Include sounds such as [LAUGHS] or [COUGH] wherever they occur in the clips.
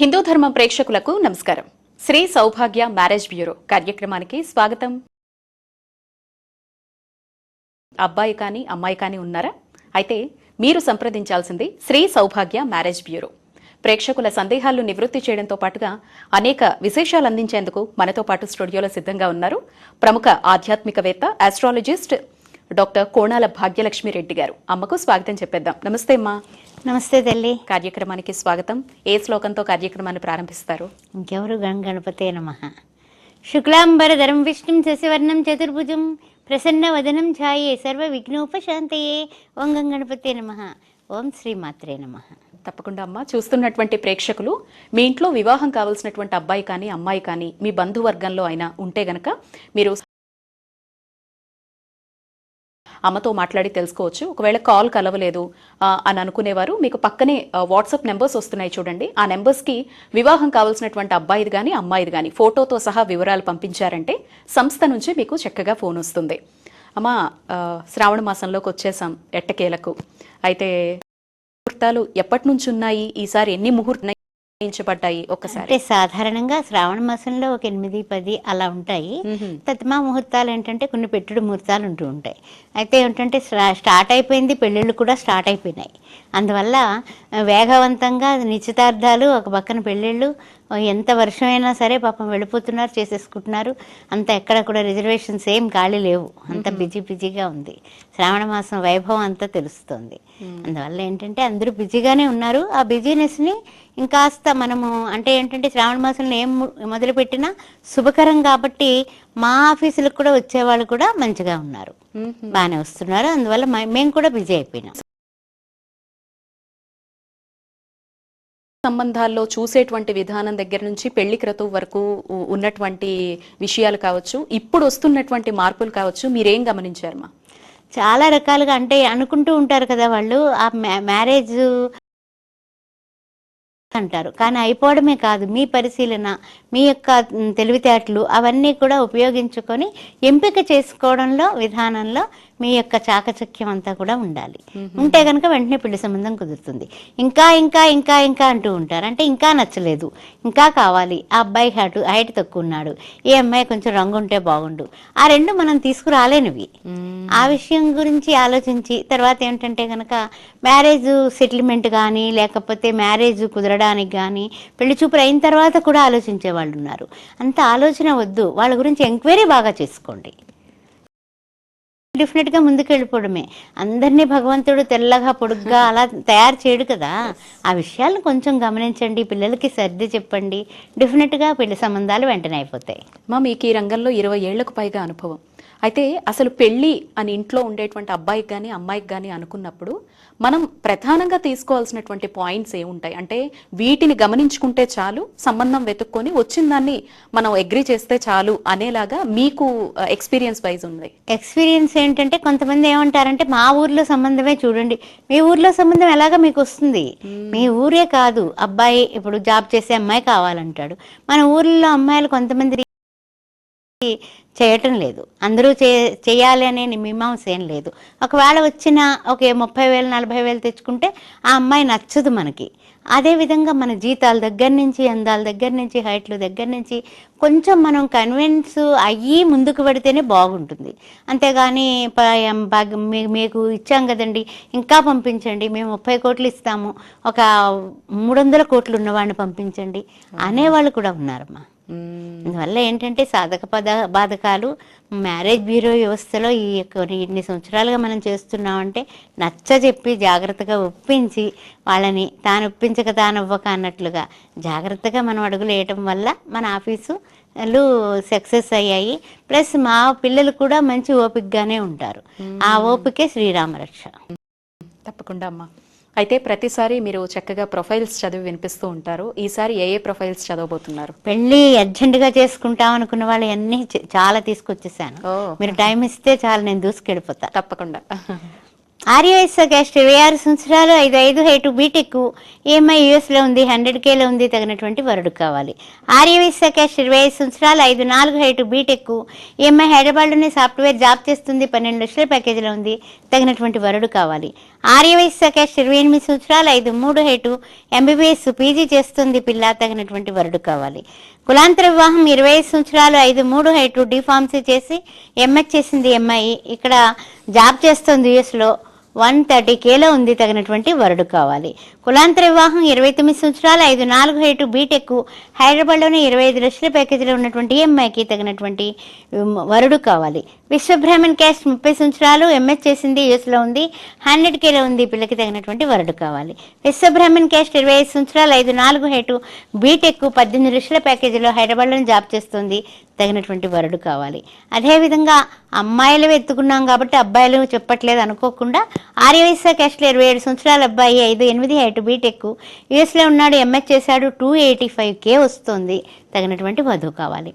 హిందూ ధర్మం ప్రేక్షకులకు నమస్కారం. శ్రీ సౌభాగ్య మ్యారేజ్ బ్యూరో కార్యక్రమానికి స్వాగతం. అబ్బాయి కానీ అమ్మాయి కానీ ఉన్నారా? అయితే మీరు సంప్రదించాల్సింది శ్రీ సౌభాగ్య మ్యారేజ్ బ్యూరో. ప్రేక్షకుల సందేహాలు నివృత్తి చేయడంతో పాటుగా అనేక విశేషాలు అందించేందుకు మనతో పాటు స్టూడియోలో సిద్ధంగా ఉన్నారు ప్రముఖ ఆధ్యాత్మికవేత్త ఆస్ట్రాలజిస్ట్ డాక్టర్ కోణాల భాగ్యలక్ష్మి రెడ్డి గారు. అమ్మకు స్వాగతం చెప్పేద్దాం. నమస్తే అమ్మా. నమస్తే తల్లి. కార్యక్రమానికి స్వాగతం. ఏ శ్లోకంతో కార్యక్రమాన్ని ప్రారంభిస్తారు? ఇంకెవరు గణపతే నమ. శుక్లాంబరధరం విష్ణుం శశివర్ణం చతుర్భుజం ప్రసన్న వదనం ఛాయే సర్వ విఘ్నోపశాంతయే ఓం గం గణపతే నమ. ఓం శ్రీమాత్రే నమ. తప్పకుండా అమ్మ. చూస్తున్నటువంటి ప్రేక్షకులు మీ ఇంట్లో వివాహం కావాల్సినటువంటి అబ్బాయి కానీ అమ్మాయి కానీ మీ బంధువర్గంలో అయినా ఉంటే గనక మీరు అమ్మతో మాట్లాడి తెలుసుకోవచ్చు. ఒకవేళ కాల్ కలవలేదు అని అనుకునేవారు. మీకు పక్కనే వాట్సాప్ నెంబర్స్ వస్తున్నాయి చూడండి. ఆ నెంబర్స్కి వివాహం కావాల్సినటువంటి అబ్బాయిది కానీ అమ్మాయిది కానీ ఫోటోతో సహా వివరాలు పంపించారంటే సంస్థ నుంచి మీకు చక్కగా ఫోన్ వస్తుంది. అమ్మ శ్రావణ మాసంలోకి వచ్చేసాం ఎట్టకేలకు. అయితే ముహూర్తాలు ఎప్పటి నుంచి ఉన్నాయి? ఈసారి ఎన్ని ముహూర్తాలు నిర్ణయించబడ్డాయి ఒక్కసారి. అంటే సాధారణంగా శ్రావణ మాసంలో ఒక ఎనిమిది పది అలా ఉంటాయి. తత్మా ముహూర్తాలు ఏంటంటే కొన్ని పెట్టుడు ముహూర్తాలు ఉంటూ ఉంటాయి. అయితే ఏంటంటే స్టా- స్టార్ట్ అయిపోయింది పెళ్ళిళ్ళు కూడా స్టార్ట్ అయిపోయినాయి. అందువల్ల వేగవంతంగా నిశ్చితార్థాలు ఒక పక్కన పెళ్ళిళ్ళు ఎంత వర్షమైనా సరే పాపం వెళ్ళిపోతున్నారు చేసేసుకుంటున్నారు. అంత ఎక్కడ కూడా రిజర్వేషన్స్ ఏం ఖాళీ లేవు. అంత బిజీ బిజీగా ఉంది. శ్రావణ మాసం వైభవం అంతా తెలుస్తుంది. అందువల్ల ఏంటంటే అందరూ బిజీగానే ఉన్నారు. ఆ బిజీనెస్ని ఇంకాస్త మనము అంటే ఏంటంటే శ్రావణ మాసంలో ఏం మొదలుపెట్టినా శుభకరం కాబట్టి మా ఆఫీసులకు కూడా వచ్చేవాళ్ళు కూడా మంచిగా ఉన్నారు. బాగానే వస్తున్నారు. అందువల్ల మేము కూడా బిజీ అయిపోయినాం. సంబంధాల్లో చూసేటువంటి విధానం దగ్గర నుంచి పెళ్ళి క్రతువు వరకు ఉన్నటువంటి విషయాలు కావచ్చు ఇప్పుడు వస్తున్నటువంటి మార్పులు కావచ్చు మీరేం గమనించారమ్మా చాలా రకాలుగా అంటే అనుకుంటూ ఉంటారు కదా వాళ్ళు ఆ మ్యా- మ్యారేజ్ అంటారు. కానీ అయిపోవడమే కాదు మీ పరిశీలన మీ యొక్క తెలివితేటలు అవన్నీ కూడా ఉపయోగించుకొని ఎంపిక చేసుకోవడంలో విధానంలో మీ యొక్క చాకచక్యం అంతా కూడా ఉండాలి. ఉంటే కనుక వెంటనే పెళ్ళి సంబంధం కుదురుతుంది. ఇంకా ఇంకా ఇంకా ఇంకా అంటూ ఉంటారు. అంటే ఇంకా నచ్చలేదు. ఇంకా కావాలి. ఆ అబ్బాయి హైట్ హైట్ తక్కువ ఉన్నాడు. ఈ అమ్మాయి కొంచెం రంగు ఉంటే బాగుండు. ఆ రెండు మనం తీసుకురాలేనివి. ఆ విషయం గురించి ఆలోచించి తర్వాత ఏంటంటే కనుక మ్యారేజ్ సెటిల్మెంట్ కానీ లేకపోతే మ్యారేజ్ కుదరడానికి కానీ పెళ్ళి చూపులు అయిన తర్వాత కూడా ఆలోచించే వాళ్ళు ఉన్నారు అంత ఆలోచన వద్దు. వాళ్ళ గురించి ఎంక్వైరీ బాగా చేసుకోండి. డెఫినెట్గా ముందుకు వెళ్ళిపోవడమే అందరినీ భగవంతుడు తెల్లగా పొడుగ్గా అలా తయారు చేయడు కదా. ఆ విషయాలను కొంచెం గమనించండి. పిల్లలకి సర్ది చెప్పండి. డెఫినెట్గా పెళ్ళి సంబంధాలు వెంటనే అయిపోతాయి. మా మీకు ఈ రంగంలో ఇరవై ఏళ్ళకు పైగా అనుభవం. అయితే అసలు పెళ్ళి అని ఇంట్లో ఉండేటువంటి అబ్బాయికి కానీ అమ్మాయికి కానీ అనుకున్నప్పుడు మనం ప్రధానంగా తీసుకోవాల్సినటువంటి పాయింట్స్ ఏముంటాయి? అంటే వీటిని గమనించుకుంటే చాలు సంబంధం వెతుక్కొని వచ్చిన దాన్ని మనం అగ్రి చేస్తే చాలు అనేలాగా మీకు ఎక్స్పీరియన్స్ వైజ్ ఉంది. ఎక్స్పీరియన్స్ ఏంటంటే కొంతమంది ఏమంటారంటే మా ఊర్లో సంబంధమే చూడండి. మీ ఊర్లో సంబంధం ఎలాగా మీకు వస్తుంది? మీ ఊరే కాదు. అబ్బాయి ఇప్పుడు జాబ్ చేసే అమ్మాయి కావాలంటాడు. మన ఊర్లో అమ్మాయిలు కొంతమంది చేయటం లేదు. అందరూ చే చేయాలి అనే మీమాంస ఏం లేదు. ఒకవేళ వచ్చిన ఒక ముప్పై వేలు నలభై వేలు తెచ్చుకుంటే ఆ అమ్మాయి నచ్చదు మనకి. అదేవిధంగా మన జీతాల దగ్గర నుంచి అందాల దగ్గర నుంచి హైట్ల దగ్గర నుంచి కొంచెం మనం కన్విన్స్ అయ్యి ముందుకు పెడితేనే బాగుంటుంది. అంతేగాని మీకు ఇచ్చాం కదండి ఇంకా పంపించండి మేము ముప్పై కోట్లు ఇస్తాము ఒక మూడు వందల కోట్లు ఉన్నవాడిని పంపించండి అనేవాళ్ళు కూడా ఉన్నారమ్మా. అందువల్ల ఏంటంటే సాధక పద బాధకాలు మ్యారేజ్ బ్యూరో వ్యవస్థలో ఈ యొక్క ఇన్ని సంవత్సరాలుగా మనం చేస్తున్నామంటే నచ్చ చెప్పి జాగ్రత్తగా ఒప్పించి వాళ్ళని తాను ఒప్పించక తాను అవ్వక అన్నట్లుగా జాగ్రత్తగా మనం అడుగులు వేయటం వల్ల మన ఆఫీసులు సక్సెస్ అయ్యాయి. ప్లస్ మా పిల్లలు కూడా మంచి ఓపికగానే ఉంటారు. ఆ ఓపికే శ్రీరామరక్ష. తప్పకుండా అమ్మా. అయితే ప్రతిసారి మీరు చక్కగా ప్రొఫైల్స్ చదివి వినిపిస్తూ ఉంటారు. ఈసారి ఏ ఏ ప్రొఫైల్స్ చదవబోతున్నారు? పెళ్ళి అర్జెంటుగా చేసుకుంటాం అనుకున్న వాళ్ళు అన్ని చాలా తీసుకొచ్చేసాను. మీరు టైం ఇస్తే చాలు నేను దూసుకెళ్ళిపోతా. తప్పకుండా. ఆర్యవైశ్య క్యాస్ట్ ఇరవై ఆరు సంవత్సరాలు ఐదు ఐదు హైటు బీటెక్ ఈఎంఐ యూఎస్లో ఉంది హండ్రెడ్ కేలో ఉంది తగినటువంటి వరుడు కావాలి. ఆర్యవైశ్య క్యాస్ట్ ఇరవై ఐదు సంవత్సరాలు ఐదు నాలుగు హైటు బీటెక్ ఈఎంఐ హైదరాబాద్లోనే సాఫ్ట్వేర్ జాబ్ చేస్తుంది పన్నెండు లక్షల ప్యాకేజీలో ఉంది తగినటువంటి వరుడు కావాలి. ఆర్యవైశ్యక ఇరవై ఎనిమిది సంవత్సరాలు ఐదు మూడు హేటు ఎంబీబీఎస్ పీజీ చేస్తుంది. పిల్ల తగినటువంటి వరుడు కావాలి. కులాంతర వివాహం ఇరవై ఐదు సంవత్సరాలు ఐదు మూడు హైటు డిఫార్మసీ చేసి ఎంఎస్ చేసింది అమ్మాయి ఇక్కడ జాబ్ చేస్తుంది యుఎస్లో. వన్ థర్టీ కేలో ఉంది తగినటువంటి వరుడు కావాలి. కులాంతర వివాహం ఇరవై తొమ్మిది సంవత్సరాలు ఐదు నాలుగు హైటు బీటెక్ హైదరాబాద్లోని ఇరవై ఐదు లక్షల ప్యాకేజీలో ఉన్నటువంటి ఎంఐకి తగినటువంటి వరుడు కావాలి. విశ్వబ్రాహ్మణ్ క్యాస్ట్ ముప్పై సంవత్సరాలు ఎంఎస్ చేసింది యూఎస్లో ఉంది హండ్రెడ్ కేలో ఉంది పిల్లకి తగినటువంటి వరుడు కావాలి. విశ్వబ్రాహ్మణ్ క్యాస్ట్ ఇరవై ఐదు సంవత్సరాలు ఐదు నాలుగు హైటు బీటెక్ పద్దెనిమిది లక్షల ప్యాకేజీలో హైదరాబాద్లోని జాబ్ చేస్తుంది తగినటువంటి వరుడు కావాలి. అదేవిధంగా అమ్మాయిలు ఎత్తుకున్నాం కాబట్టి అబ్బాయిలు చెప్పట్లేదు అనుకోకుండా ఆర్యవైశ్య క్యాస్ట్లో ఇరవై ఏడు సంవత్సరాల అబ్బాయి ఐదు ఎనిమిది హైట్ బీటెక్ యూఎస్లో ఉన్నాడు ఎంఎస్ చేశాడు టూ ఎయిటీ ఫైవ్ కే వస్తుంది. తగినటువంటి వధువు కావాలి.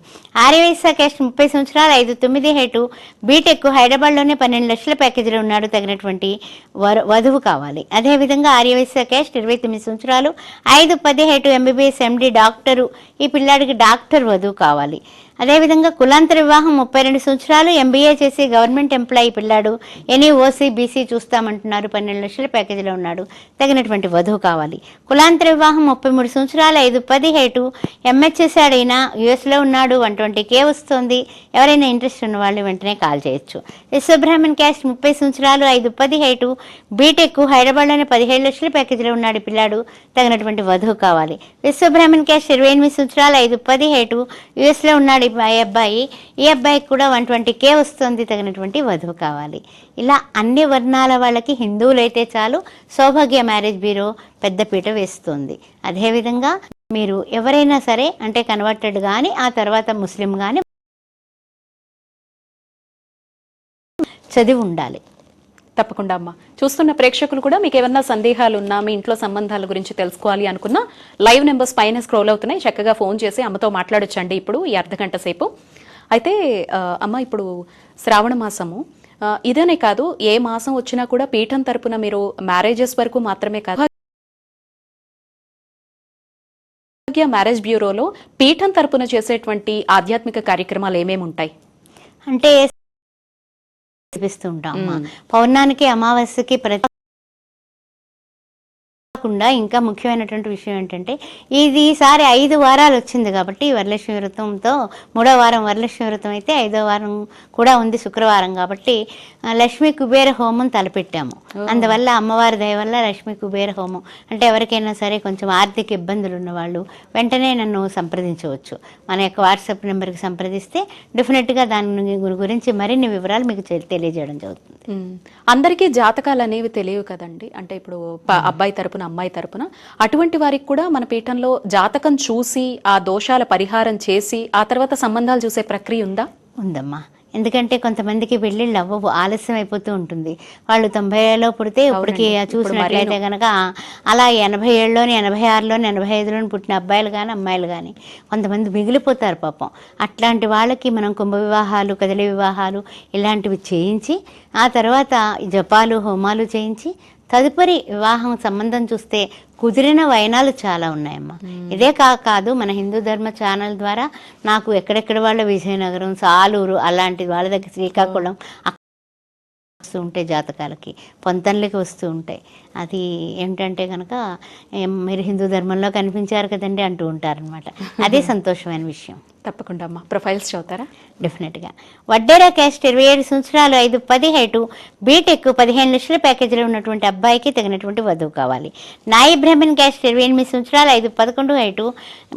ఆర్యవైశ్య క్యాస్ట్ ముప్పై సంవత్సరాలు ఐదు తొమ్మిది హైటు బీటెక్ హైదరాబాద్లోనే పన్నెండు లక్షల ప్యాకేజీలో ఉన్నాడు తగినటువంటి వధువు కావాలి. అదేవిధంగా ఆర్యవైశ్య క్యాస్ట్ ఇరవై తొమ్మిది సంవత్సరాలు ఐదు పది హైటు ఎంబీబీఎస్ ఎండి డాక్టరు. ఈ పిల్లాడికి డాక్టర్ వధువు కావాలి. అదేవిధంగా కులాంతర వివాహం ముప్పై రెండు సంవత్సరాలు ఎంబీఏ చేసి గవర్నమెంట్ ఎంప్లాయీ పిల్లాడు. ఎనీ ఓసీ బీసీ చూస్తామంటున్నారు పన్నెండు లక్షల ప్యాకేజీలో ఉన్నాడు. తగినటువంటి వధువు కావాలి. కులాంతర వివాహం ముప్పై మూడు సంవత్సరాలు ఐదు పది హేటు ఎంహెచ్ఎస్ఆర్ చేశాడైనా యుఎస్లో ఉన్నాడు వన్ ట్వంటీ కే వస్తుంది. ఎవరైనా ఇంట్రెస్ట్ ఉన్న వాళ్ళు వెంటనే కాల్ చేయొచ్చు. సుబ్రహ్మణ్ క్యాస్ట్ ముప్పై సంవత్సరాలు ఐదు పది హైటు బీటెక్ హైదరాబాద్లోనే పదిహేడు లక్షల ప్యాకేజీలో ఉన్నాడు పిల్లాడు. తగినటువంటి వధువు కావాలి. విశ్వబ్రహ్మణ్ క్యాస్ట్ ఇరవై ఎనిమిది సంవత్సరాలు ఐదు పది హైటు యుఎస్లో ఉన్నాడు ఈ అబ్బాయి. ఈ అబ్బాయికి కూడా వన్ ట్వంటీ కే వస్తుంది. తగినటువంటి వధువు కావాలి. ఇలా అన్ని వర్ణాల వాళ్ళకి హిందువులైతే చాలు. సౌభాగ్య మ్యారేజ్ బ్యూరో పెద్దపీట వేస్తుంది. అదేవిధంగా మీరు ఎవరైనా సరే అంటే కన్వర్టెడ్ కానీ ఆ తర్వాత ముస్లిం కానీ చదివి ఉండాలి తప్పకుండా అమ్మా. చూస్తున్న ప్రేక్షకులు కూడా మీకు ఏమన్నా సందేహాలు ఉన్నా మీ ఇంట్లో సంబంధాల గురించి తెలుసుకోవాలి అనుకున్నా లైవ్ నెంబర్స్ పైన స్క్రోల్ అవుతున్నాయి. చక్కగా ఫోన్ చేసి అమ్మతో మాట్లాడొచ్చండి ఇప్పుడు ఈ అర్ధ గంట సేపు. అయితే అమ్మ ఇప్పుడు శ్రావణ మాసము. ఇదనే కాదు ఏ మాసం వచ్చినా కూడా పీఠం తరపున మీరు మ్యారేజెస్ వరకు మాత్రమే కాదు సౌభాగ్య మ్యారేజ్ బ్యూరోలో పీఠం తరపున చేసేటువంటి ఆధ్యాత్మిక కార్యక్రమాలు ఏమేమి ఉంటాయి అంటే చూపిస్తూ ఉంటాం అమ్మా. పౌర్ణానికి అమావాస్యకి ప్రతి కాకుండా ఇంకా ముఖ్యమైనటువంటి విషయం ఏంటంటే ఇది ఈసారి ఐదు వారాలు వచ్చింది కాబట్టి వరలక్ష్మి వ్రతంతో మూడో వారం వరలక్ష్మి వ్రతం అయితే ఐదో వారం కూడా ఉంది శుక్రవారం కాబట్టి లక్ష్మీ కుబేర హోమం తలపెట్టాము. అందువల్ల అమ్మవారి దయ వల్ల లక్ష్మీ కుబేర హోమం. అంటే ఎవరికైనా సరే కొంచెం ఆర్థిక ఇబ్బందులు ఉన్న వాళ్ళు వెంటనే నన్ను సంప్రదించవచ్చు. మన యొక్క వాట్సాప్ నెంబర్కి సంప్రదిస్తే డెఫినెట్గా దాని గురించి మరిన్ని వివరాలు మీకు తెలియజేయడం జరుగుతుంది. అందరికీ జాతకాలు అనేవి తెలియవు కదండి. అంటే ఇప్పుడు అబ్బాయి తరపున అమ్మాయి తరపున. అటువంటి వారికి కూడా మన పీఠంలో జాతకం చూసి ఆ దోషాల పరిహారం చేసి ఆ తర్వాత సంబంధాలు చూసే ప్రక్రియ ఉందా? ఉందమ్మా. ఎందుకంటే కొంతమందికి పెళ్ళిళ్ళు అవ్వవు ఆలస్యం అయిపోతూ ఉంటుంది. వాళ్ళు తొంభై ఏళ్ళలో పుడితే ఇప్పటికి. చూసినట్లయితే కనుక అలా ఎనభై ఏళ్ళలోని ఎనభై ఆరులోని ఎనభై ఐదులోని పుట్టిన అబ్బాయిలు కానీ అమ్మాయిలు కానీ కొంతమంది మిగిలిపోతారు పాపం. అట్లాంటి వాళ్ళకి మనం కుంభ వివాహాలు కదలి వివాహాలు ఇలాంటివి చేయించి ఆ తర్వాత జపాలు హోమాలు చేయించి తదుపరి వివాహం సంబంధం చూస్తే కుదిరిన వైనాలు చాలా ఉన్నాయమ్మా. ఇదే కా కాదు మన హిందూ ధర్మ ఛానల్ ద్వారా నాకు ఎక్కడెక్కడ వాళ్ళ విజయనగరం సాలూరు అలాంటి వాళ్ళ దగ్గర శ్రీకాకుళం వస్తూ ఉంటాయి జాతకాలకి పొంతన్లకి వస్తూ ఉంటాయి. అది ఏంటంటే కనుక మీరు హిందూ ధర్మంలో కనిపించారు కదండి అంటూ ఉంటారనమాట అదే [LAUGHS] సంతోషమైన విషయం. తప్పకుండా అమ్మా. ప్రొఫైల్స్ చదువుతారా? డెఫినెట్గా వడ్డేరా క్యాస్ట్ ఇరవై ఏడు సంవత్సరాలు ఐదు పది హైటు బీటెక్ పదిహేను లక్షల ప్యాకేజీలో ఉన్నటువంటి అబ్బాయికి తగినటువంటి వధువు కావాలి. నాయి బ్రహ్మణ్ క్యాస్ట్ ఇరవై ఎనిమిది సంవత్సరాలు ఐదు పదకొండు హైటు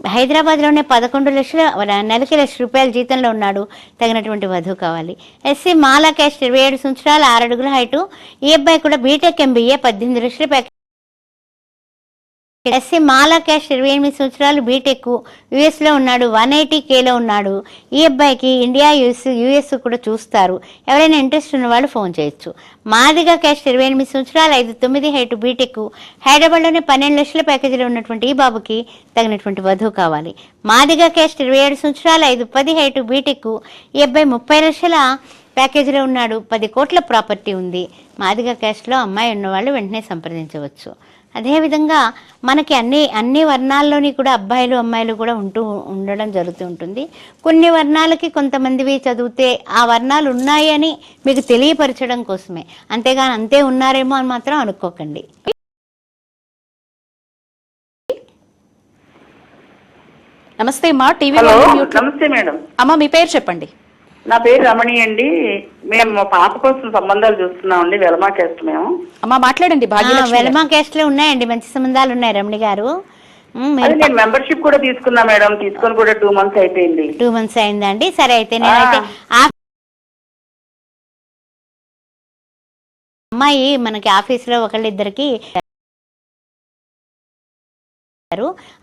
హైదరాబాద్లోనే పదకొండు లక్షల నెలకి లక్ష రూపాయల జీతంలో ఉన్నాడు తగినటువంటి వధువు కావాలి. ఎస్సీ మాలా క్యాస్ట్ ఇరవై ఏడు సంవత్సరాలు ఆరు అడుగుల హైటు ఈ అబ్బాయి కూడా బీటెక్ ఎంబీఏ పద్దెనిమిది లక్షల ఎస్సీ మాలా క్యాష్ ఇరవై ఎనిమిది సంవత్సరాలు బీటెక్ యుఎస్లో ఉన్నాడు వన్ ఎయిటీ కేలో ఉన్నాడు. ఈ అబ్బాయికి ఇండియా యుఎస్ యుఎస్ కూడా చూస్తారు. ఎవరైనా ఇంట్రెస్ట్ ఉన్న వాళ్ళు ఫోన్ చేయొచ్చు. మాదిగా క్యాష్ ఇరవై ఎనిమిది సంవత్సరాలు ఐదు తొమ్మిది హైట్ బీటెక్. హైదరాబాద్లోని పన్నెండు లక్షల ప్యాకేజీలో ఉన్నటువంటి ఈ బాబుకి తగినటువంటి వధువు కావాలి. మాదిగా క్యాష్ ఇరవై ఏడు సంవత్సరాలు ఐదు పది హైట్ బీటెక్. ఈ అబ్బాయి ముప్పై లక్షల ప్యాకేజీలో ఉన్నాడు. పది కోట్ల ప్రాపర్టీ ఉంది. మాదిగా క్యాష్లో అమ్మాయి ఉన్నవాళ్ళు వెంటనే సంప్రదించవచ్చు. అదేవిధంగా మనకి అన్ని అన్ని వర్ణాల్లోని కూడా అబ్బాయిలు అమ్మాయిలు కూడా ఉంటూ ఉండడం జరుగుతూ ఉంటుంది. కొన్ని వర్ణాలకి కొంతమందివి చదివితే ఆ వర్ణాలు ఉన్నాయి అని మీకు తెలియపరచడం కోసమే. అంతేగాని అంతే ఉన్నారేమో అని మాత్రం అనుకోకండి. నమస్తే అమ్మా టీవీ నమస్తే మేడం. అమ్మా మీ పేరు చెప్పండి. నా పేరు రమణి అండి. మేము మా పాప కోసం సంబంధాలు చూస్తున్నామండి వెలమా కేస్ట్ మేము. అమ్మా మాట్లాడండి. వెలమా క్యాస్ట్లో ఉన్నాయండి మంచి సంబంధాలు ఉన్నాయి రమణి గారు. అది నేను మెంబర్షిప్ కూడా తీసుకున్నా మేడం తీసుకొని కూడా టూ మంత్స్ అయిపోయింది. టూ మంత్స్ అయిందండి సరే అయితే నేనైతే అమ్మాయి మనకి ఆఫీస్లో ఒకళ్ళిద్దరికి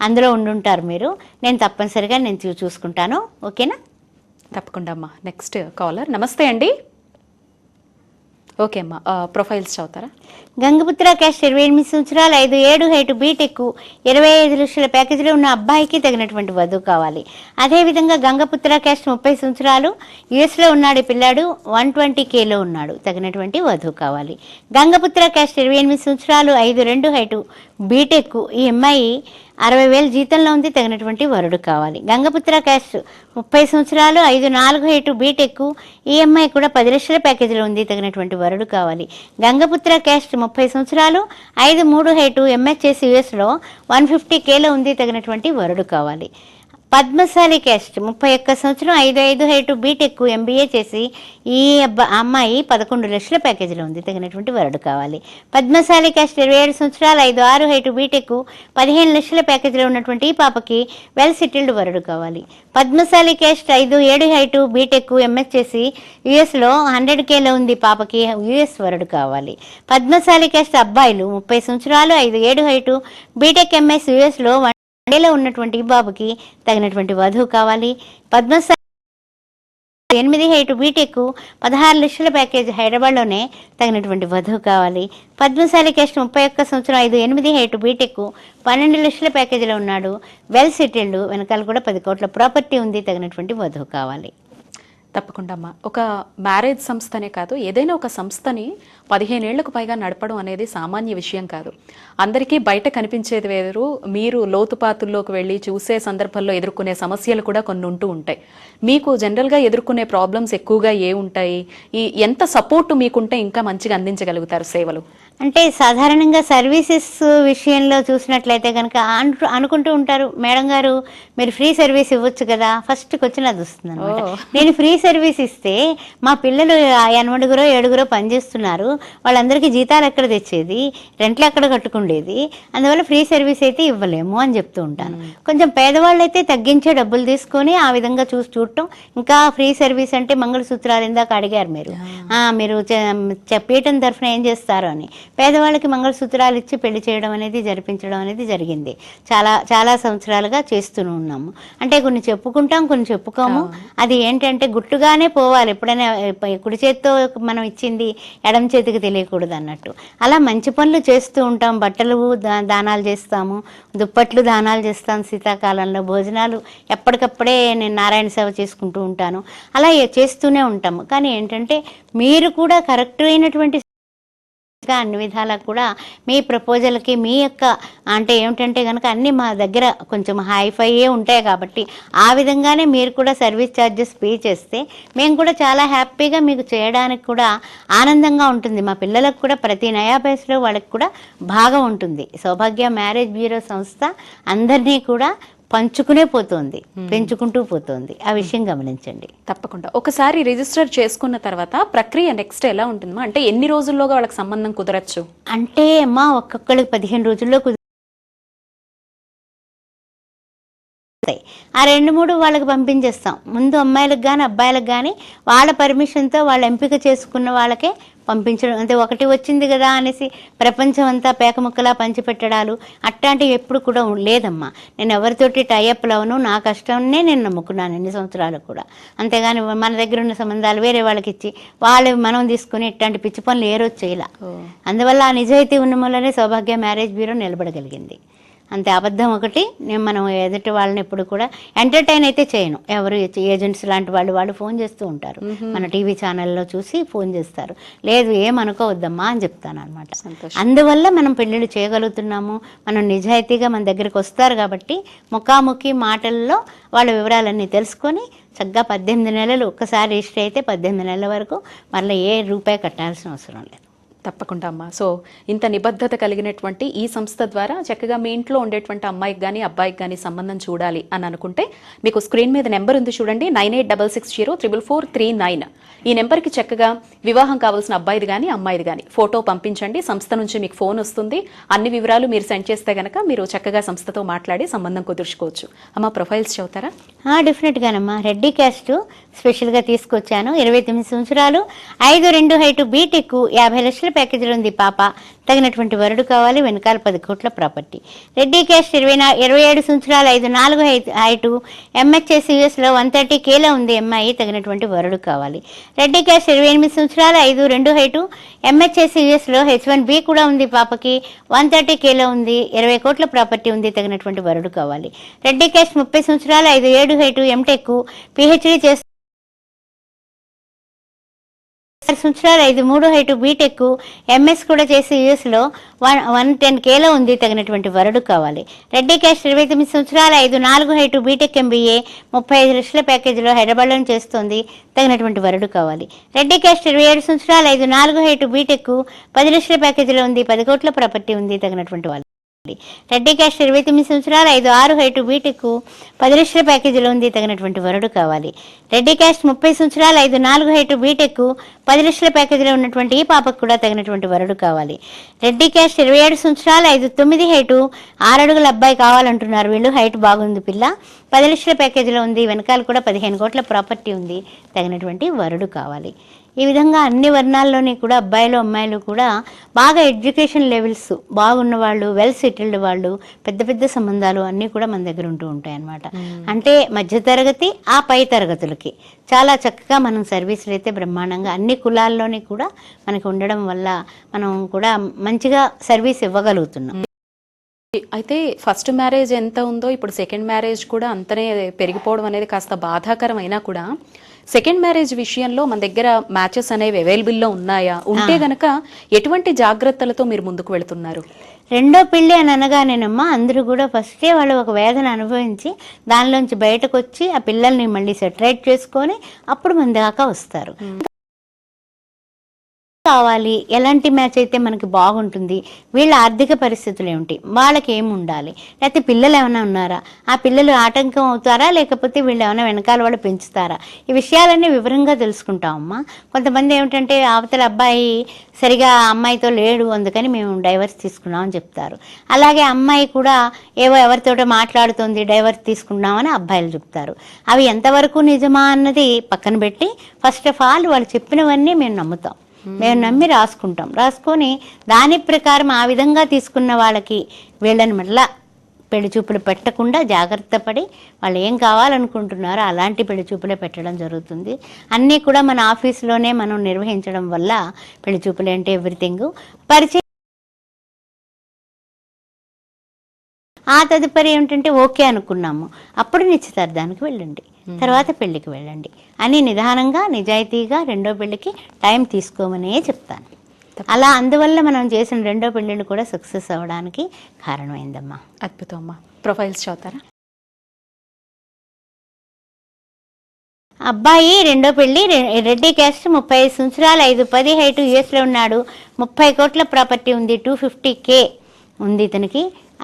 అందులో ఉండుంటారు మీరు. నేను తప్పనిసరిగా నేను చూ- చూసుకుంటాను ఓకేనా? తప్పకుండా అమ్మా. నెక్స్ట్ కాలర్ నమస్తే అండి. ఓకే అమ్మా. Uh, ప్రొఫైల్స్ చదువుతారా? గంగపుత్ర క్యాస్ట్ ఇరవై ఎనిమిది సంవత్సరాలు ఐదు ఏడు హైటు బీటెక్ ఇరవై ఐదు లక్షల ప్యాకేజీలో ఉన్న అబ్బాయికి తగినటువంటి వధువు కావాలి. అదేవిధంగా గంగపుత్ర క్యాస్ట్ ముప్పై సంవత్సరాలు యుఎస్లో ఉన్నాడు పిల్లాడు వన్ ట్వంటీ కేలో ఉన్నాడు తగినటువంటి వధువు కావాలి. గంగపుత్ర క్యాస్ట్ ఇరవై ఎనిమిది సంవత్సరాలు ఐదు రెండు హైటు బీటెక్ ఈ అమ్మాయి అరవై వేల జీతంలో ఉంది తగినటువంటి వరుడు కావాలి. గంగపుత్ర క్యాస్ట్ ముప్పై సంవత్సరాలు ఐదు నాలుగు హైటు బీటెక్ ఈఎంఐ కూడా పది లక్షల ప్యాకేజీలో ఉంది తగినటువంటి వరుడు కావాలి. గంగపుత్ర క్యాస్ట్ ముప్పై సంవత్సరాలు ఐదు మూడు హైటు ఎంఎస్ఎస్ యుఎస్లో వన్ ఫిఫ్టీ కేలో ఉంది తగినటువంటి వరుడు కావాలి. పద్మశాలి క్యాస్ట్. ముప్పై ఒక్క సంవత్సరం ఐదు ఐదు హైటు బీటెక్ ఎంబీఏ చేసి ఈ అమ్మాయి పదకొండు లక్షల ప్యాకేజీలో ఉంది. తగినటువంటి వరుడు కావాలి. పద్మశాలి క్యాస్ట్ ఇరవై ఏడు సంవత్సరాలు ఐదు ఆరు హైటు బీటెక్ పదిహేను లక్షల ప్యాకేజీలో ఉన్నటువంటి ఈ పాపకి వెల్ సెటిల్డ్ వరుడు కావాలి. పద్మశాలి క్యాస్ట్ ఐదు ఏడు హైటు బీటెక్ ఎంఎస్ చేసి యుఎస్లో హండ్రెడ్ కేలో ఉంది పాపకి యుఎస్ వరుడు కావాలి. పద్మశాలి క్యాస్ట్ అబ్బాయిలు ముప్పై సంవత్సరాలు ఐదు ఏడు హైటు బీటెక్ ఎంఎస్ యుఎస్లో వన్డేలో ఉన్నటువంటి ఈ బాబుకి తగినటువంటి వధువు కావాలి. పద్మశాలి ఎనిమిది హైట్ బీటెక్ పదహారు లక్షల ప్యాకేజ్ హైదరాబాద్లోనే తగినటువంటి వధువు కావాలి. పద్మశాలి క్యాస్ట్ ముప్పై ఒక్క సంవత్సరం ఐదు ఎనిమిది హైట్ బీటెక్ పన్నెండు లక్షల ప్యాకేజీలో ఉన్నాడు. వెల్ సెటిల్డ్ వెనకాల కూడా పది కోట్ల ప్రాపర్టీ ఉంది తగినటువంటి వధువు కావాలి. తప్పకుండా అమ్మా ఒక మ్యారేజ్ సంస్థనే కాదు ఏదైనా ఒక సంస్థని పదిహేనేళ్ళకు పైగా నడపడం అనేది సామాన్య విషయం కాదు. అందరికీ బయట కనిపించేది వేరు మీరు లోతుపాతుల్లోకి వెళ్ళి చూసే సందర్భంలో ఎదుర్కొనే సమస్యలు కూడా కొన్ని ఉంటూ ఉంటాయి. మీకు జనరల్గా ఎదుర్కొనే ప్రాబ్లమ్స్ ఎక్కువగా ఏ ఉంటాయి? ఈ ఎంత సపోర్ట్ మీకుంటే ఇంకా మంచిగా అందించగలుగుతారు సేవలు? అంటే సాధారణంగా సర్వీసెస్ విషయంలో చూసినట్లయితే కనుక అను అనుకుంటూ ఉంటారు మేడం గారు మీరు ఫ్రీ సర్వీస్ ఇవ్వచ్చు కదా ఫస్ట్కి వచ్చి నాది వస్తుంది అనమాట. [LAUGHS] నేను ఫ్రీ సర్వీస్ ఇస్తే మా పిల్లలు ఎనమడుగురో ఏడుగురో పనిచేస్తున్నారు వాళ్ళందరికీ జీతాలు ఎక్కడ తెచ్చేది? రెంట్లు ఎక్కడ కట్టుకుండేది? అందువల్ల ఫ్రీ సర్వీస్ అయితే ఇవ్వలేము అని చెప్తూ ఉంటాను. కొంచెం పేదవాళ్ళు అయితే తగ్గించే డబ్బులు తీసుకొని ఆ విధంగా చూసి చూడటం ఇంకా ఫ్రీ సర్వీస్ అంటే మంగళసూత్రాలు ఇందాక అడిగారు మీరు. మీరు చె- చె- పీఠం తరఫున ఏం చేస్తారు అని. పేదవాళ్ళకి మంగళసూత్రాలు ఇచ్చి పెళ్ళి చేయడం అనేది జరిపించడం అనేది జరిగింది. చాలా చాలా సంవత్సరాలుగా చేస్తూనే ఉన్నాము. అంటే కొన్ని చెప్పుకుంటాం కొన్ని చెప్పుకోము. అది ఏంటంటే గుట్టుగానే పోవాలి. ఎప్పుడైనా ఎప్ప- కుడి చేతితో మనం ఇచ్చింది ఎడమ చేతికి తెలియకూడదు అన్నట్టు. అలా మంచి పనులు చేస్తూ ఉంటాం. బట్టలు దా- దానాలు చేస్తాము. దుప్పట్లు దానాలు చేస్తాం శీతాకాలంలో. భోజనాలు ఎప్పటికప్పుడే నేను నారాయణ సేవ చేసుకుంటూ ఉంటాను. అలా చేస్తూనే ఉంటాము. కానీ ఏంటంటే మీరు కూడా కరెక్ట్ అయినటువంటి గా అన్ని విధాలా కూడా మీ ప్రపోజల్కి మీ యొక్క అంటే ఏమిటంటే కనుక అన్నీ మా దగ్గర కొంచెం హైఫైయే ఉంటాయి కాబట్టి ఆ విధంగానే మీరు కూడా సర్వీస్ ఛార్జెస్ పే చేస్తే మేము కూడా చాలా హ్యాపీగా మీకు చేయడానికి కూడా ఆనందంగా ఉంటుంది. మా పిల్లలకు కూడా ప్రతి నయా వాళ్ళకి కూడా బాగా ఉంటుంది. సౌభాగ్య మ్యారేజ్ బ్యూరో సంస్థ అందరినీ కూడా పంచుకునే పోతుంది పెంచుకుంటూ పోతుంది. ఆ విషయం గమనించండి. తప్పకుండా. ఒకసారి రిజిస్టర్ చేసుకున్న తర్వాత ప్రక్రియ నెక్స్ట్ ఎలా ఉంటుందమ్మా? అంటే ఎన్ని రోజుల్లోగా వాళ్ళకి సంబంధం కుదరచ్చు? అంటే అమ్మా ఒక్కొక్కరికి పదిహేను రోజుల్లో కుదురుతాయి ఆ రెండు మూడు వాళ్ళకి పంపించేస్తాం. ముందు అమ్మాయిలకు కానీ అబ్బాయిలకు కానీ వాళ్ళ పర్మిషన్తో వాళ్ళు ఎంపిక చేసుకున్న వాళ్ళకే పంపించడం. అంటే ఒకటి వచ్చింది కదా అనేసి ప్రపంచం అంతా పేకముక్కలా పంచిపెట్టడాలు అట్లాంటివి ఎప్పుడు కూడా లేదమ్మా. నేను ఎవరితోటి టైఅప్లు అవును నా కష్టాన్నే నేను నమ్ముకున్నాను ఎన్ని సంవత్సరాలు కూడా. అంతేగాని మన దగ్గర ఉన్న సంబంధాలు వేరే వాళ్ళకి ఇచ్చి వాళ్ళు మనం తీసుకుని ఇట్లాంటి పిచ్చి పనులు ఏ రోజు చేయాల. అందువల్ల ఆ నిజాయితీ ఉన్న మూలనే సౌభాగ్య మ్యారేజ్ బ్యూరో నిలబడగలిగింది. అంతే. అబద్ధం ఒకటి నేను మనం ఎదుటి వాళ్ళని ఎప్పుడు కూడా ఎంటర్టైన్ అయితే చేయను. ఎవరు ఏజెంట్స్ లాంటి వాళ్ళు వాళ్ళు ఫోన్ చేస్తూ ఉంటారు. మన టీవీ ఛానల్లో చూసి ఫోన్ చేస్తారు. లేదు ఏమనుకోవద్దమ్మా అని చెప్తాను అనమాట. అందువల్ల మనం పెళ్ళిళ్ళు చేయగలుగుతున్నాము. మనం నిజాయితీగా మన దగ్గరికి వస్తారు కాబట్టి ముఖాముఖి మాటల్లో వాళ్ళ వివరాలన్నీ తెలుసుకొని చక్కగా పద్దెనిమిది నెలలు ఒక్కసారి రిజిస్టర్ అయితే పద్దెనిమిది నెలల వరకు మళ్ళీ ఏ రూపాయి కట్టాల్సిన అవసరం లేదు. తప్పకుండా అమ్మా. సో ఇంత నిబద్ధత కలిగినటువంటి ఈ సంస్థ ద్వారా చక్కగా మీ ఇంట్లో ఉండేటువంటి అమ్మాయికి కానీ అబ్బాయికి కానీ సంబంధం చూడాలి అని అనుకుంటే మీకు స్క్రీన్ మీద నెంబర్ ఉంది చూడండి nine eight double six zero triple four three nine. ఈ నెంబర్కి చక్కగా వివాహం కావాల్సిన అబ్బాయిది కానీ అమ్మాయిది కానీ ఫోటో పంపించండి. సంస్థ నుంచి మీకు ఫోన్ వస్తుంది. అన్ని వివరాలు మీరు సెండ్ చేస్తే కనుక మీరు చక్కగా సంస్థతో మాట్లాడి సంబంధం కుదుర్చుకోవచ్చు. అమ్మ ప్రొఫైల్స్ చదువుతారా? డెఫినెట్గానమ్మా రెడ్డి క్యాస్ట్ స్పెషల్గా తీసుకొచ్చాను. ఇరవై తొమ్మిది సంవత్సరాలు. ఐదు రెండు హైటు బీటెక్ యాభై లక్షల ప్యాకేజీలో ఉంది పాప. తగినటువంటి వరుడు కావాలి వెనకాల పది కోట్ల ప్రాపర్టీ. రెడ్డి క్యాస్ట్ ఇరవై నా ఇరవై ఏడు సంవత్సరాలు ఐదు నాలుగు హై హైటు ఎంహెచ్ఎస్ యూఎస్లో వన్ థర్టీ కేలో ఉంది అమ్మాయి తగినటువంటి వరుడు కావాలి. రెడ్డి క్యాస్ట్ ఇరవై ఎనిమిది సంవత్సరాలు ఐదు రెండు హైటు ఎంహెచ్ఎస్ యూఎస్లో హెచ్ వన్ బి కూడా ఉంది పాపకి. వన్ థర్టీ కేలో ఉంది ఇరవై కోట్ల ప్రాపర్టీ ఉంది తగినటువంటి వరుడు కావాలి. రెడ్డి క్యాస్ట్ ముప్పై సంవత్సరాలు ఐదు ఏడు హైటు ఎంటెక్ పిహెచ్డి చేస్తూ సంవత్సరాలు ఐదు మూడు హైటు బీటెక్ ఎంఎస్ కూడా చేసి యూఎస్లో వన్ వన్ టెన్ కేలో ఉంది తగినటువంటి వరుడు కావాలి. రెడ్డి క్యాస్ట్ ఇరవై తొమ్మిది సంవత్సరాలు ఐదు నాలుగు హైటు బీటెక్ ఎంబీఏ ముప్పై ఐదు లక్షల ప్యాకేజీలో హైదరాబాద్లో చేస్తోంది తగినటువంటి వరుడు కావాలి. రెడ్డి క్యాస్ట్ ఇరవై ఏడు సంవత్సరాలు ఐదు నాలుగు హైటు బీటెక్ పది లక్షల ప్యాకేజీలో ఉంది పది కోట్ల ప్రాపర్టీ ఉంది తగినటువంటి వాళ్ళు రెడ్డి క్యాస్ట్ ఇరవై తొమ్మిది సంవత్సరాలు ఐదు ఆరు హైటు బీటెక్ పది లక్షల ప్యాకేజీలో ఉంది. తగినటువంటి వరుడు కావాలి. రెడ్డి క్యాస్ట్ ముప్పై సంవత్సరాలు ఐదు నాలుగు హైటు బీటెక్ పది లక్షల ప్యాకేజీలో ఉన్నటువంటి ఈ పాపకు కూడా తగినటువంటి వరుడు కావాలి. రెడ్డి క్యాస్ట్ ఇరవై ఏడు సంవత్సరాలు ఐదు తొమ్మిది హైటు ఆరు అడుగుల అబ్బాయి కావాలంటున్నారు. వీళ్ళు హైట్ బాగుంది పిల్ల. పది లక్షల ప్యాకేజీలో ఉంది. వెనకాల కూడా పదిహేను కోట్ల ప్రాపర్టీ ఉంది. తగినటువంటి వరుడు కావాలి. ఈ విధంగా అన్ని వర్ణాల్లోని కూడా అబ్బాయిలు అమ్మాయిలు కూడా బాగా ఎడ్యుకేషన్ లెవెల్స్ బాగున్న వాళ్ళు వెల్ సెటిల్డ్ వాళ్ళు పెద్ద పెద్ద సంబంధాలు అన్నీ కూడా మన దగ్గర ఉంటూ ఉంటాయి అన్నమాట అంటే మధ్యతరగతి ఆ పై తరగతులకి. చాలా చక్కగా మనం సర్వీసులు అయితే బ్రహ్మాండంగా అన్ని కులాల్లోని కూడా మనకి ఉండడం వల్ల మనం కూడా మంచిగా సర్వీస్ ఇవ్వగలుగుతున్నాం. అయితే ఫస్ట్ మ్యారేజ్ ఎంత ఉందో ఇప్పుడు సెకండ్ మ్యారేజ్ కూడా అంతనే పెరిగిపోవడం అనేది కాస్త బాధాకరం అయినా కూడా సెకండ్ మ్యారేజ్ విషయంలో మన దగ్గర మ్యాచెస్ అనేవి అవైలబుల్లో ఉన్నాయా? ఉంటే గనక ఎటువంటి జాగ్రత్తలతో మీరు ముందుకు వెళుతున్నారు? రెండో పెళ్ళి అని అనగానేనమ్మా అందరూ కూడా ఫస్టే వాళ్ళు ఒక వేదన అనుభవించి దానిలోంచి బయటకు వచ్చి ఆ పిల్లల్ని మళ్ళీ సెటరేట్ చేసుకొని అప్పుడు మన దాకా వస్తారు. కావాలి ఎలాంటి మ్యాచ్ అయితే మనకి బాగుంటుంది వీళ్ళ ఆర్థిక పరిస్థితులు ఏమిటి వాళ్ళకి ఏమి ఉండాలి లేకపోతే పిల్లలు ఏమైనా ఉన్నారా ఆ పిల్లలు ఆటంకం అవుతారా లేకపోతే వీళ్ళు ఏమైనా వెనకాల వాళ్ళు పెంచుతారా ఈ విషయాలన్నీ వివరంగా తెలుసుకుంటామమ్మా కొంతమంది ఏమిటంటే అవతల అబ్బాయి సరిగా అమ్మాయితో లేడు అందుకని మేము డైవర్స్ తీసుకున్నాం అని చెప్తారు. అలాగే అమ్మాయి కూడా ఏవో ఎవరితోటో మాట్లాడుతుంది డైవర్స్ తీసుకున్నామని అబ్బాయిలు చెప్తారు. అవి ఎంతవరకు నిజమా అన్నది పక్కన పెట్టి ఫస్ట్ ఆఫ్ ఆల్ వాళ్ళు చెప్పినవన్నీ మేము నమ్ముతాం. మేము నమ్మి రాసుకుంటాం. రాసుకొని దాని ప్రకారం ఆ విధంగా తీసుకున్న వాళ్ళకి వీళ్ళని మళ్ళా పెళ్ళి చూపులు పెట్టకుండా జాగ్రత్త పడి వాళ్ళు ఏం కావాలనుకుంటున్నారో అలాంటి పెళ్ళి చూపులే పెట్టడం జరుగుతుంది. అన్నీ కూడా మన ఆఫీస్లోనే మనం నిర్వహించడం వల్ల పెళ్ళి చూపులు అంటే ఎవ్రీథింగ్. పరిచయం ఆ తదుపరి ఏమిటంటే ఓకే అనుకున్నాము. అప్పుడు నిశ్చితార్థానికి వెళ్ళండి. తర్వాత పెళ్ళికి వెళ్ళండి. అని నిదానంగా నిజాయితీగా రెండో పెళ్ళికి టైం తీసుకోమనే చెప్తాను. అలా అందువల్ల మనం చేసిన రెండో పెళ్ళిళ్ళు కూడా సక్సెస్ అవ్వడానికి కారణమైందమ్మా. అద్భుతం అమ్మా ప్రొఫైల్స్ చదువుతారా? అబ్బాయి రెండో పెళ్ళి రెడ్డి క్యాస్ట్ ముప్పై ఐదు సంవత్సరాలు ఐదు పది హైట్ యుఎస్లో ఉన్నాడు. ముప్పై కోట్ల ప్రాపర్టీ ఉంది టూ ఫిఫ్టీ కే ఉంది ఇతనికి.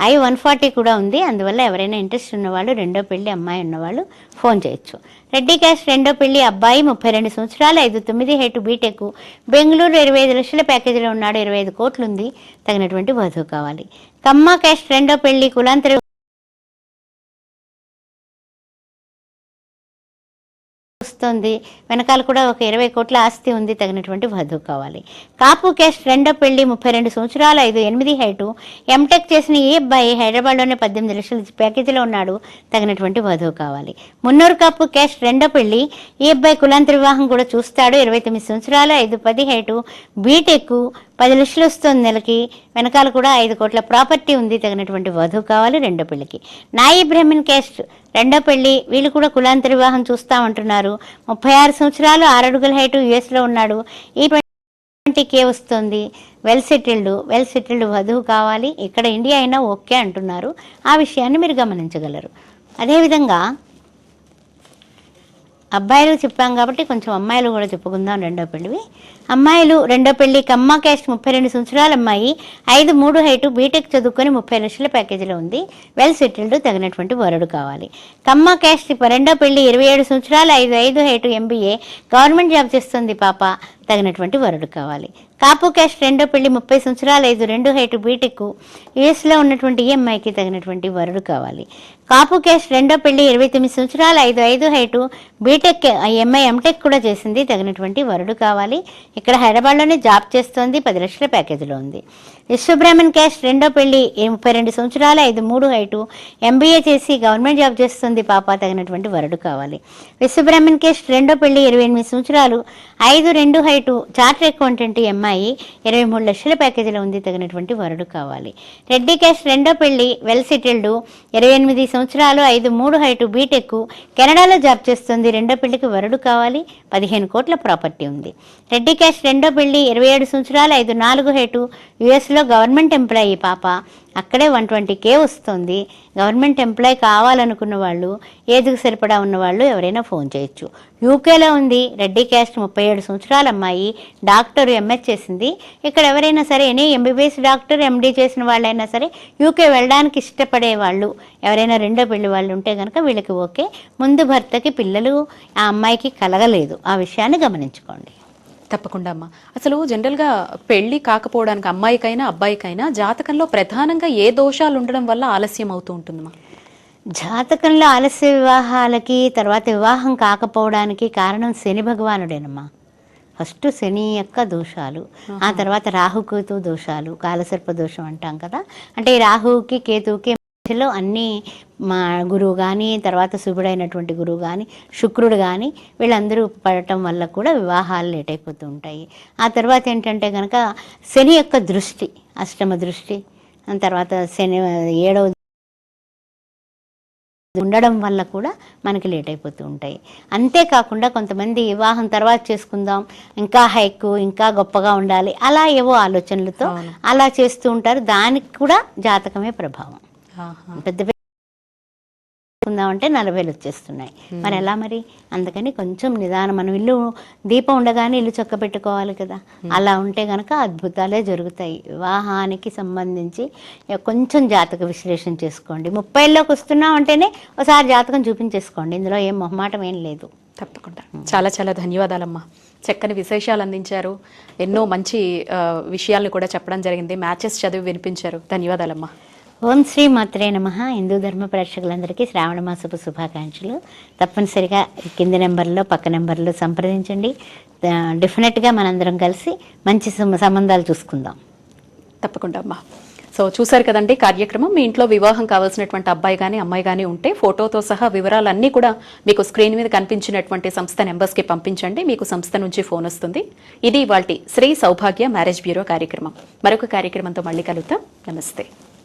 ఐ వన్ ఫార్టీ కూడా ఉంది. అందువల్ల ఎవరైనా ఇంట్రెస్ట్ ఉన్నవాళ్ళు రెండో పెళ్ళి అమ్మాయి ఉన్నవాళ్ళు ఫోన్ చేయొచ్చు. రెడ్డి క్యాష్ రెండో పెళ్ళి అబ్బాయి ముప్పై రెండు సంవత్సరాలు ఐదు తొమ్మిది హెటు బీటెక్. బెంగళూరు ఇరవై ఐదు లక్షల ప్యాకేజీలో ఉన్నాడు ఇరవై ఐదు కోట్లు ఉంది తగినటువంటి వధువు కావాలి. కమ్మ క్యాష్ రెండో పెళ్ళి కులాంతర వస్తుంది. వెనకాల కూడా ఒక ఇరవై కోట్ల ఆస్తి ఉంది తగినటువంటి వధువు కావాలి. కాపు క్యాస్ట్ రెండో పెళ్ళి ముప్పై రెండు సంవత్సరాలు ఐదు ఎనిమిది హైటు. ఎంటెక్ చేసిన ఈ అబ్బాయి హైదరాబాద్లోనే పద్దెనిమిది లక్షల ప్యాకేజీలో ఉన్నాడు తగినటువంటి వధువు కావాలి. మున్నూరు కాపు క్యాస్ట్ రెండో పెళ్ళి ఈ అబ్బాయి కులాంతర వివాహం కూడా చూస్తాడు ఇరవై తొమ్మిది సంవత్సరాలు ఐదు పది హైటు. బీటెక్ పది లక్షలు వస్తుంది నెలకి. వెనకాల కూడా ఐదు కోట్ల ప్రాపర్టీ ఉంది తగినటువంటి వధువు కావాలి రెండో పెళ్ళికి నాయి బ్రహ్మిన్ క్యాస్ట్ రెండో పెళ్ళి వీళ్ళు కూడా కులాంతర వివాహం చూస్తామంటున్నారు. ముప్పై ఆరు సంవత్సరాలు ఆరడుగుల హైటు యుఎస్లో ఉన్నాడు. ఈ కే వస్తుంది. వెల్ సెటిల్డ్ వెల్ సెటిల్డ్ వధువు కావాలి. ఇక్కడ ఇండియా అయినా ఓకే అంటున్నారు. ఆ విషయాన్ని మీరు గమనించగలరు. అదేవిధంగా అబ్బాయిలు చెప్పాం కాబట్టి కొంచెం అమ్మాయిలు కూడా చెప్పుకుందాం రెండో పెళ్ళివి అమ్మాయిలు రెండో పెళ్ళి కమ్మ క్యాస్ట్ ముప్పై రెండు సంవత్సరాల అమ్మాయి ఐదు మూడు హైటు బీటెక్ చదువుకొని ముప్పై లక్షల ప్యాకేజీలో ఉంది. వెల్ సెటిల్డ్ తగినటువంటి వరుడు కావాలి. కమ్మ క్యాస్ట్ రెండో పెళ్ళి ఇరవై ఏడు సంవత్సరాలు ఐదు ఐదు హైటు ఎంబీఏ గవర్నమెంట్ జాబ్ చేస్తుంది పాప. తగినటువంటి వరుడు కావాలి. కాపు క్యాస్ట్ రెండో పెళ్ళి ముప్పై సంవత్సరాలు ఐదు రెండు హైటు బీటెక్ యుఎస్లో ఉన్నటువంటి ఈ అమ్మాయికి తగినటువంటి వరుడు కావాలి. కాపు క్యాస్ట్ రెండో పెళ్ళి ఇరవై తొమ్మిది సంవత్సరాలు ఐదు ఐదు హైటు బీటెక్ ఎంఐ ఎంటెక్ కూడా చేసింది తగినటువంటి వరుడు కావాలి. ఇక్కడ హైదరాబాద్లోనే జాబ్ చేస్తోంది పది లక్షల ప్యాకేజీలో ఉంది. విశ్వబ్రాహ్మణ్ క్యాస్ట్ రెండో పెళ్ళి ముప్పై రెండు సంవత్సరాలు ఐదు మూడు హైటు ఎంబీఏ చేసి గవర్నమెంట్ జాబ్ చేస్తుంది పాప తగినటువంటి వరుడు కావాలి. విశ్వబ్రాహ్మణ్ క్యాస్ట్ రెండో పెళ్ళి ఇరవై ఎనిమిది సంవత్సరాలు ఐదు రెండు హైటు చార్టర్ అకౌంటెంట్ ఈ అమ్మాయి ఇరవై మూడు లక్షల ప్యాకేజీలో ఉంది తగినటువంటి వరుడు కావాలి. రెడ్డి క్యాష్ రెండో పెళ్ళి వెల్ సెటిల్డ్ ఇరవై ఎనిమిది సంవత్సరాలు ఐదు మూడు హైటు బీటెక్ కెనడాలో జాబ్ చేస్తుంది. రెండో పెళ్ళికి వరుడు కావాలి పదిహేను కోట్ల ప్రాపర్టీ ఉంది. రెడ్డి క్యాష్ రెండో పెళ్ళి ఇరవై ఏడు సంవత్సరాలు ఐదు నాలుగు హైటు యుఎస్లో గవర్నమెంట్ ఎంప్లాయీ పాప అక్కడే వన్ ట్వంటీ కే వస్తుంది. గవర్నమెంట్ ఎంప్లాయ్ కావాలనుకున్న వాళ్ళు ఏజ్కి సరిపడా ఉన్న వాళ్ళు ఎవరైనా ఫోన్ చేయొచ్చు. యూకేలో ఉంది రెడ్డి క్యాస్ట్ ముప్పై ఏడు సంవత్సరాల అమ్మాయి డాక్టర్ ఎంఎస్ చేసింది. ఇక్కడ ఎవరైనా సరే ఎనీ ఎంబీబీఎస్ డాక్టర్ ఎండీ చేసిన వాళ్ళైనా సరే యూకే వెళ్ళడానికి ఇష్టపడే వాళ్ళు ఎవరైనా రెండో పెళ్ళి వాళ్ళు ఉంటే కనుక వీళ్ళకి ఓకే. ముందు భర్తకి పిల్లలు ఆ అమ్మాయికి కలగలేదు. ఆ విషయాన్ని గమనించుకోండి. తప్పకుండా అమ్మా. అసలు జనరల్గా పెళ్ళి కాకపోవడానికి అమ్మాయికైనా అబ్బాయికైనా జాతకంలో ప్రధానంగా ఏ దోషాలు ఉండడం వల్ల ఆలస్యం అవుతూ ఉంటుందమ్మా? జాతకంలో ఆలస్య వివాహాలకి తర్వాత వివాహం కాకపోవడానికి కారణం శని భగవానుడేనమ్మా. ఫస్ట్ శని యొక్క దోషాలు ఆ తర్వాత రాహుకేతు దోషాలు కాలసర్ప దోషం అంటాం కదా. అంటే ఈ రాహువుకి కేతువుకి మధ్యలో అన్ని మా గురువు కానీ తర్వాత శుభుడైనటువంటి గురువు కానీ శుక్రుడు కానీ వీళ్ళందరూ పడటం వల్ల కూడా వివాహాలు లేట్ అయిపోతూ ఉంటాయి. ఆ తర్వాత ఏంటంటే కనుక శని యొక్క దృష్టి అష్టమ దృష్టి తర్వాత శని ఏడవ ఉండడం వల్ల కూడా మనకి లేట్ అయిపోతూ ఉంటాయి. అంతేకాకుండా కొంతమంది వివాహం తర్వాత చేసుకుందాం ఇంకా హైక్ ఇంకా గొప్పగా ఉండాలి అలా ఏవో ఆలోచనలతో అలా చేస్తూ ఉంటారు. దానికి కూడా జాతకమే ప్రభావం. పెద్ద పెద్ద అంటే నలభైలు వచ్చేస్తున్నాయి. మరి ఎలా మరి? అందుకని కొంచెం నిదానం. మనం ఇల్లు దీపం ఉండగానే ఇల్లు చక్క పెట్టుకోవాలి కదా. అలా ఉంటే గనక అద్భుతాలే జరుగుతాయి. వివాహానికి సంబంధించి కొంచెం జాతక విశ్లేషణ చేసుకోండి. ముప్పైలోకి వస్తున్నాం అంటేనే ఒకసారి జాతకం చూపించేసుకోండి. ఇందులో ఏం మొహమాటం ఏం లేదు. తప్పకుండా. చాలా చాలా ధన్యవాదాలమ్మా. చక్కని విశేషాలు అందించారు. ఎన్నో మంచి విషయాలను కూడా చెప్పడం జరిగింది. మ్యాచెస్ చదివి వినిపించారు. ధన్యవాదాలమ్మా. ఓం శ్రీ మాత్రే నమ. హిందూ ధర్మ ప్రేక్షకులందరికీ శ్రావణ మాసపు శుభాకాంక్షలు. తప్పనిసరిగా కింది నెంబర్లో పక్క నెంబర్లో సంప్రదించండి. డెఫినెట్గా మనందరం కలిసి మంచి సం- సంబంధాలు చూసుకుందాం. తప్పకుండా అమ్మా. సో చూసారు కదండి కార్యక్రమం. మీ ఇంట్లో వివాహం కావాల్సినటువంటి అబ్బాయి కానీ అమ్మాయి కానీ ఉంటే ఫోటోతో సహా వివరాలన్నీ కూడా మీకు స్క్రీన్ మీద కనిపించినటువంటి సంస్థ నెంబర్స్కి పంపించండి. మీకు సంస్థ నుంచి ఫోన్ వస్తుంది. ఇది ఇవాల్టి శ్రీ సౌభాగ్య మ్యారేజ్ బ్యూరో కార్యక్రమం. మరొక కార్యక్రమంతో మళ్ళీ కలుద్దాం. నమస్తే.